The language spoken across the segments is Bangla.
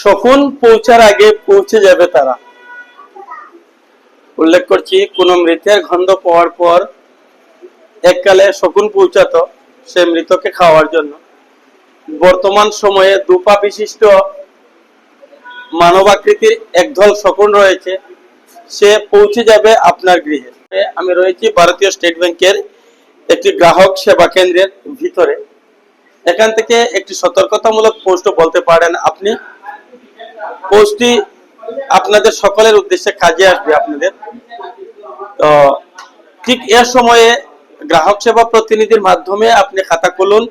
শকুন পৌঁছার আগে পৌঁছে যাবে তারা। উল্লেখ করছি, কোন মৃতের গন্ধ পাওয়ার পর এককালে শকুন পৌঁছাতো সে মৃতকে খাওয়ার জন্য। বর্তমান সময়ে দুপা বিশিষ্ট মানবাকৃতির একদল শকুন রয়েছে, সে পৌঁছে যাবে আপনার গৃহে। আমি রয়েছি ভারতীয় স্টেট ব্যাংকের একটি গ্রাহক সেবা কেন্দ্রের ভিতরে। এখান থেকে একটি সতর্কতামূলক পোস্ট বলতে পারেন আপনি। পোস্টটি আপনাদের সকলের উদ্দেশ্যে কাজে আসবে আপনাদের। তো ঠিক এর সময়ে গ্রাহক সেবা প্রতিনিধির মাধ্যমে আপনি খাতা খুলুন,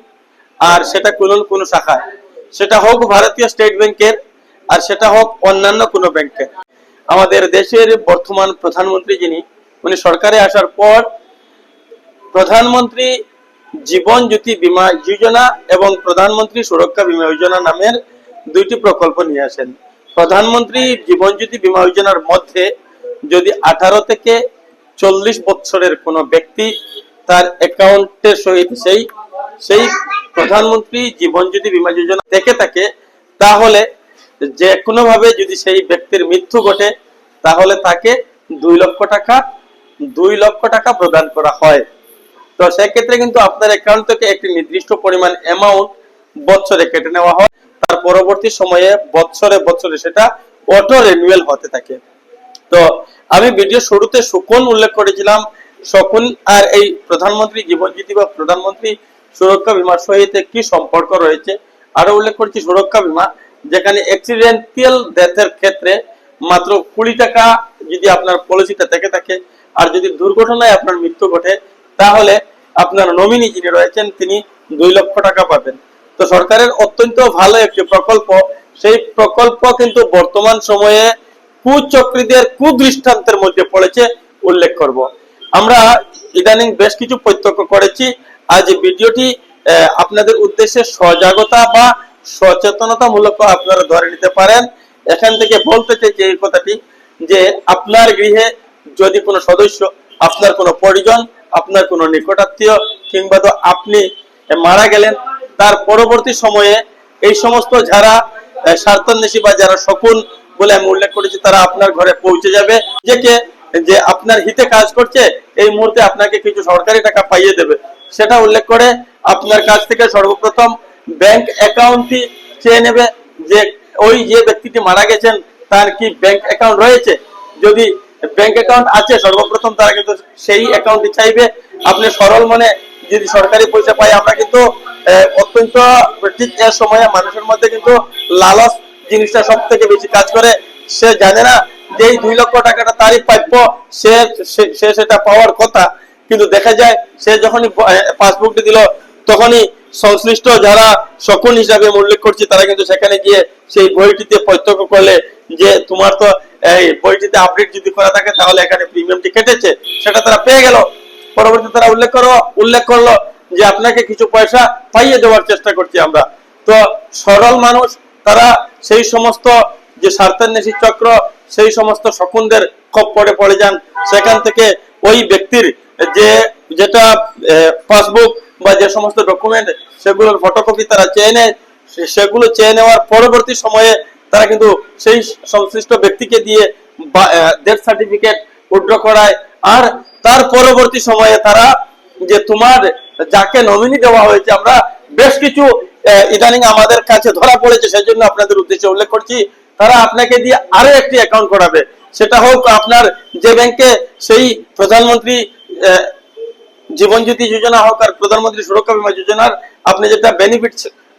আর সেটা খুলুন কোনো শাখায়। সেটা হোক ভারতীয় স্টেট ব্যাংকের, আর সেটা হোক অন্যান্য কোনো ব্যাংকের। আমাদের দেশের বর্তমান প্রধানমন্ত্রী যিনি, উনি সরকারে আসার পর প্রধানমন্ত্রী জীবন জ্যোতি বীমা যোজনা এবং প্রধানমন্ত্রী সুরক্ষা বীমা যোজনা নামের দুইটি প্রকল্প নিয়ে আসেন। প্রধানমন্ত্রী জীবন জ্যোতি বীমা যোজনার মধ্যে যদি আঠারো থেকে চল্লিশ বছরের কোনো ব্যক্তি তার অ্যাকাউন্টের সহিত সেই সেই প্রধানমন্ত্রী জীবন জ্যোতি বীমা যোজনা থেকে থাকে, তাহলে যে কোনো ভাবে যদি সেই ব্যক্তির মৃত্যু ঘটে, তাহলে তাকে দুই লক্ষ টাকা, দুই লক্ষ টাকা প্রদান করা হয়। তো সেক্ষেত্রে কিন্তু আপনার অ্যাকাউন্ট থেকে একটি নির্দিষ্ট পরিমাণ অ্যামাউন্ট বছরে কেটে নেওয়া হয়। তার পরবর্তী সময়ে বছরে বছরে সেটা অটো রিনিউয়াল হতে থাকে। তো আমি ভিডিও শুরুতে শকুন উল্লেখ করেছিলাম। শকুন আর এই প্রধানমন্ত্রী জীবন জ্যোতি বা প্রধানমন্ত্রী সুরক্ষা বীমার সহিত কি সম্পর্ক রয়েছে, আরও উল্লেখ করছি সুরক্ষা বীমা, যেখানে অ্যাক্সিডেন্টাল ডেথের ক্ষেত্রে মাত্র কুড়ি টাকা যদি আপনার পলিসিটা থেকে থাকে, আর যদি দুর্ঘটনায় আপনার মৃত্যু ঘটে, তাহলে আপনার নমিনি যিনি রয়েছেন, তিনি দুই লক্ষ টাকা পাবেন। তো সরকারের অত্যন্ত ভালো একটি প্রকল্প। সেই প্রকল্প কিন্তু বর্তমান সময়ে কুচক্রীদের কুদৃষ্টান্তের মধ্যে পড়েছে, উল্লেখ করব। আমরা ইদানিং বেশ কিছু প্রত্যক্ষ করেছি। আজ ভিডিওটি আপনাদের উদ্দেশ্যে সজাগতা বা সচেতনতামূলক আপনারা ধরে নিতে পারেন। এখান থেকে বলতে চাইছি এই কথাটি, যে আপনার গৃহে যদি কোনো সদস্য, আপনার কোনো পরিজন, আপনার কোনো নিকটাত্মীয় কিংবা তো আপনি মারা গেলেন তার পরবর্তী সময়ে এই সমস্ত যারা স্বার্থান্বেষী বা যারা শকুন বলে আমি উল্লেখ করেছি, তারা আপনার ঘরে পৌঁছে যাবে। নিজেকে যে আপনার হিতে কাজ করছে, এই মুহূর্তে আপনাকে কিছু সরকারি টাকা পাইয়ে দেবে। সেটা উল্লেখ করে আপনার কাছ থেকে সর্বপ্রথম ব্যাংক অ্যাকাউন্টটি চেয়ে নেবে যে ওই যে ব্যক্তিটি মারা গেছেন, তার কি ব্যাংক অ্যাকাউন্ট রয়েছে? যদি ব্যাংক অ্যাকাউন্ট আছে, সর্বপ্রথম তারা কিন্তু সেই অ্যাকাউন্টটি চাইবে। আপনি সরল মনে যদি সরকারি পয়সা পাই, আমরা কিন্তু অত্যন্ত ঠিক এর সময়ে মানুষের মধ্যে কিন্তু লালস জিনিসটা সব থেকে বেশি কাজ করে। সে জানে না যে দুই লক্ষ টাকাটা তারই প্রাপ্য, সে, সে- সেটা পাওয়ার কথা। কিন্তু দেখা যায়, সে যখনই পাসবুকটি দিল, তখনই সংশ্লিষ্ট যারা শকুন হিসাবে উল্লেখ করছি, তারা কিন্তু সেখানে গিয়ে সেই বইটিতে প্রত্যক্ষ করলে যে তোমার তো এই বইটিতে আপডেট যদি করা থাকে, তাহলে এখানে প্রিমিয়ামটি কেটেছে, সেটা তারা পেয়ে গেল। পরবর্তী তারা উল্লেখ করো, উল্লেখ করল যে আপনাকে কিছু পয়সা পাইয়ে দেওয়ার চেষ্টা করছি আমরা। তো সরল মানুষ, তারা সেই সমস্ত যে স্বার্থান্বেষী চক্র, সেই সমস্ত শকুনদের খপ্পরে পড়ে যান। সেখান থেকে ওই ব্যক্তির যে যেটা পাসবুক বা যে সমস্ত ডকুমেন্ট সেগুলোর ফটোকপি তারা চেয়ে নেয়। সেগুলো চেয়ে নেওয়ার পরবর্তী সময়ে তারা কিন্তু সেই সংশ্লিষ্ট ব্যক্তিকে দিয়ে ডেথ সার্টিফিকেট উড্র করায়। আর তার পরবর্তী সময়ে তারা যে তোমার যাকে নমিনি দেওয়া হয়েছে, আমরা বেশ কিছু ইদানিং আমাদের কাছে ধরা পড়েছে সেই জন্য আপনাদের উদ্দেশ্যে উল্লেখ করছি। তারা আপনাকে দিয়ে আরও একটি অ্যাকাউন্ট করাবে সেটা হোক আপনার যে ব্যাংকে সেই প্রধানমন্ত্রী জীবন জ্যোতি যোজনা হোক আর প্রধানমন্ত্রী সুরক্ষা বীমা যোজনার আপনি যেটা বেনিফিট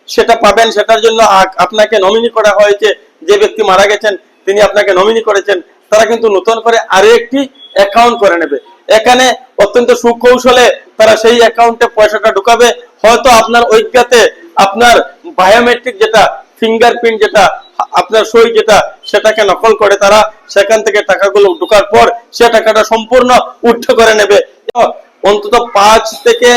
সেটা পাবেন, সেটার জন্য আপনাকে নমিনি করা হয়েছে। যে ব্যক্তি মারা গেছেন, তিনি আপনাকে নমিনি করেছেন, তারা কিন্তু নতুন করে আরও একটি অ্যাকাউন্ট করে নেবে। এখানে অত্যন্ত সুকৌশলে তারা সেই অ্যাকাউন্টে পয়সাটা ঢুকাবে। হয়তো আপনার অজ্ঞাতে আপনার বায়োমেট্রিক যেটা ফিঙ্গারপ্রিন্ট যেটা, আপনার সই যেটা, সেটাকে নকল করে তারা সেখান থেকে টাকাগুলো ঢোকার পর সে টাকাটা সম্পূর্ণ উদ্ধ করে নেবে। অন্তত পাঁচ থেকে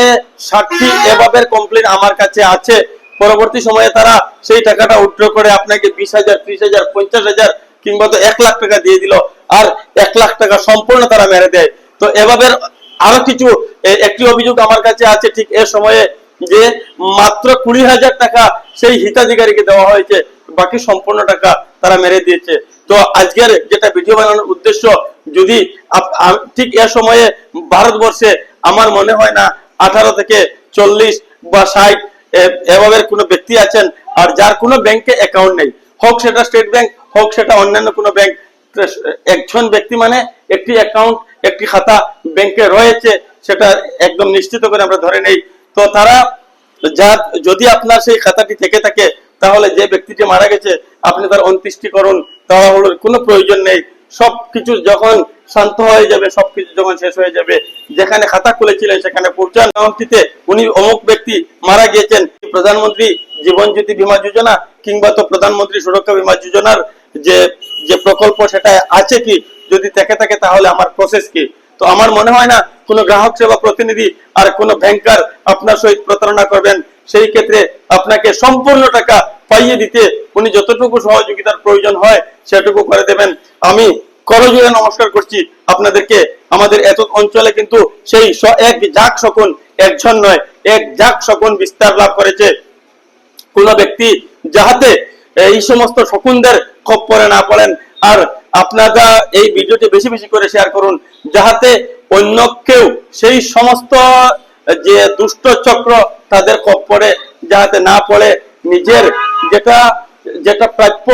ষাটটি এভাবে কমপ্লেন আমার কাছে আছে। পরবর্তী সময়ে তারা সেই টাকাটা উড্র করে আপনাকে বিশ হাজার, ত্রিশ হাজার, পঞ্চাশ হাজার কিংবা তো এক লাখ টাকা দিয়ে দিল। আর এক লাখ টাকা সম্পূর্ণ তারা মেরে দেয়। তো এভাবে আরও কিছু একটি অভিযোগ আমার কাছে আছে ঠিক এ সময়ে যে মাত্র কুড়ি হাজার টাকা সেই হিতাধিকারীকে দেওয়া হয়েছে, বাকি সম্পূর্ণ টাকা তারা মেরে দিয়েছে। তো আজকের যেটা ভিডিও বানানোর উদ্দেশ্য, যদি ঠিক এ সময়ে ভারতবর্ষে আমার মনে হয় না আঠারো থেকে চল্লিশ বা ষাট এভাবে কোনো ব্যক্তি আছেন আর যার কোনো ব্যাংকে অ্যাকাউন্ট নেই, হোক সেটা স্টেট ব্যাংক হোক সেটা অন্যান্য কোনো ব্যাংক একজন ব্যক্তি মানে একটি অ্যাকাউন্ট একটি খাতা ব্যাংকে রয়েছে, সেটা একদম নিশ্চিত করে আমরা ধরে নেই। তো তারা যার, যদি আপনার সেই খাতাটি থেকে থাকে, তাহলে যে ব্যক্তিটি মারা গেছে, আপনি তার অন্ত্যেষ্টি করুন তাহলে কোনো প্রয়োজন নেই। সবকিছু যখন শান্ত হয়ে যাবে, সবকিছু যখন শেষ হয়ে যাবে, যেখানে খাতা খুলেছিলেন, সেখানে পৌঁছান উনি অমুক ব্যক্তি মারা গিয়েছেন। প্রধানমন্ত্রী জীবন জ্যোতি বীমা যোজনা, কিংবা তো প্রধানমন্ত্রী সুরক্ষা বীমা যোজনার যে যে প্রকল্প সেটা আছে কি? যদি থেকে থাকে তাহলে আমার প্রসেস কি? তো আমার মনে হয় না কোনো গ্রাহক সেবা প্রতিনিধি আর কোনো ব্যাংকার আপনার সহিত প্রতারণা করবেন। সেই ক্ষেত্রে আপনাকে সম্পূর্ণ টাকা পাইয়ে দিতে উনি যতটুকু সহযোগিতার প্রয়োজন হয় সেটুকু করে দেবেন। আমি করজোড়ে নমস্কার করছি আপনাদেরকে। আমাদের এত অঞ্চলে কিন্তু সেই এক জাক শকুন একজন নয়, এক জাক শকুন বিস্তার লাভ করেছে। কোন ব্যক্তি যাহাতে এই সমস্ত শকুনদের খপ্পরে না পড়েন। আর আপনারা এই ভিডিওটি বেশি বেশি করে শেয়ার করুন, যাহাতে অন্য কেউ সেই সমস্ত, যে দুষ্ট চক্র তাদের খপ্পরে যাহাতে না পড়ে, নিজের যেটা যেটা প্রাপ্য,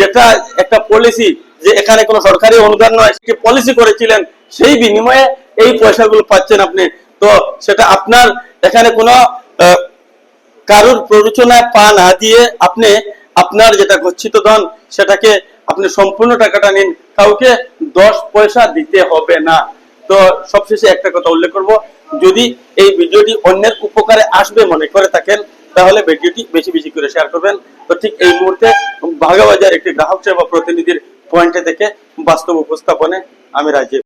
যেটা একটা পলিসি যে এখানে কোনো সরকারি অনুদান নয়, সেটি পলিসি করেছিলেন, সেই বিনিময়ে এই পয়সাগুলো পাচ্ছেন আপনি। তো সেটা আপনার এখানে কোনো কারোর প্ররোচনায় পা না দিয়ে আপনি আপনার যেটা গচ্ছিত ধন, সেটাকে আপনি সম্পূর্ণ টাকাটা নিন, কাউকে দশ পয়সা দিতে হবে না। তো সবশেষে একটা কথা উল্লেখ করব, যদি এই ভিডিওটি অন্যের উপকারে আসবে মনে করে থাকেন, তাহলে ভিডিওটি বেশি বেশি করে শেয়ার করবেন। তো ঠিক এই মুহূর্তে ভাগাবাজার একটি গ্রাহক সেবা প্রতিনিধির পয়েন্টে থেকে বাস্তব উপস্থাপনে আমি রাজি।